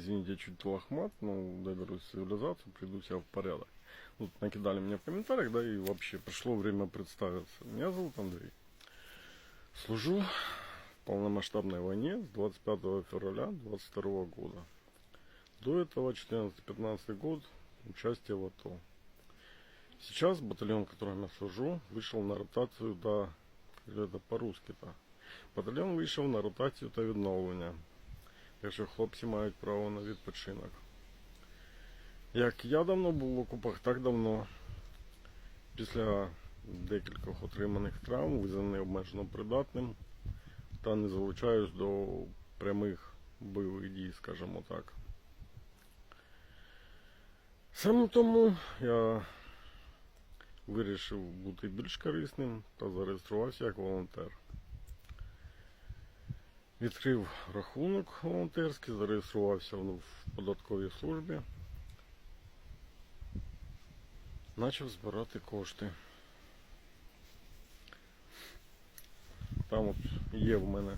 извините, чуть лохмат, но доберусь в цивилизацию, приду себя в порядок. Вот накидали мне в комментариях, да, и вообще пришло время представиться. Меня зовут Андрей. Служу в полномасштабной войне с 25 февраля 22 года. До этого 14-15 год участие в АТО. Сейчас батальон, в котором я служу, вышел на ротацию до, как это по-русски-то, батальйон вийшов на ротацію та відновлення, якщо хлопці мають право на відпочинок. Як я давно був в окопах, так давно, після декількох отриманих травм, визнаний обмежено придатним та не залучаюсь до прямих бойових дій, скажімо так. Саме тому я вирішив бути більш корисним та зареєструвався як волонтер. Відкрив рахунок волонтерський, зареєструвався в податковій службі. Почав збирати кошти. Там от є в мене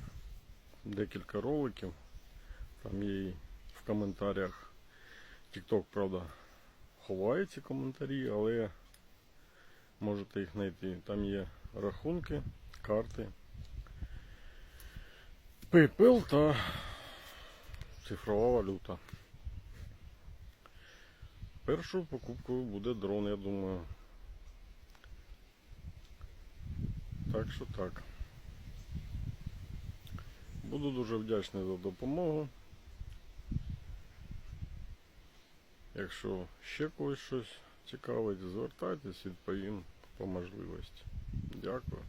декілька роликів. Там є і в коментарях. TikTok, правда, ховає ці коментарі, але можете їх знайти. Там є рахунки, карти. PayPal та цифрова валюта. Першою покупкою буде дрон, я думаю. Так що так. Буду дуже вдячний за допомогу. Якщо ще когось щось цікавить, звертайтесь, відповім по можливості. Дякую.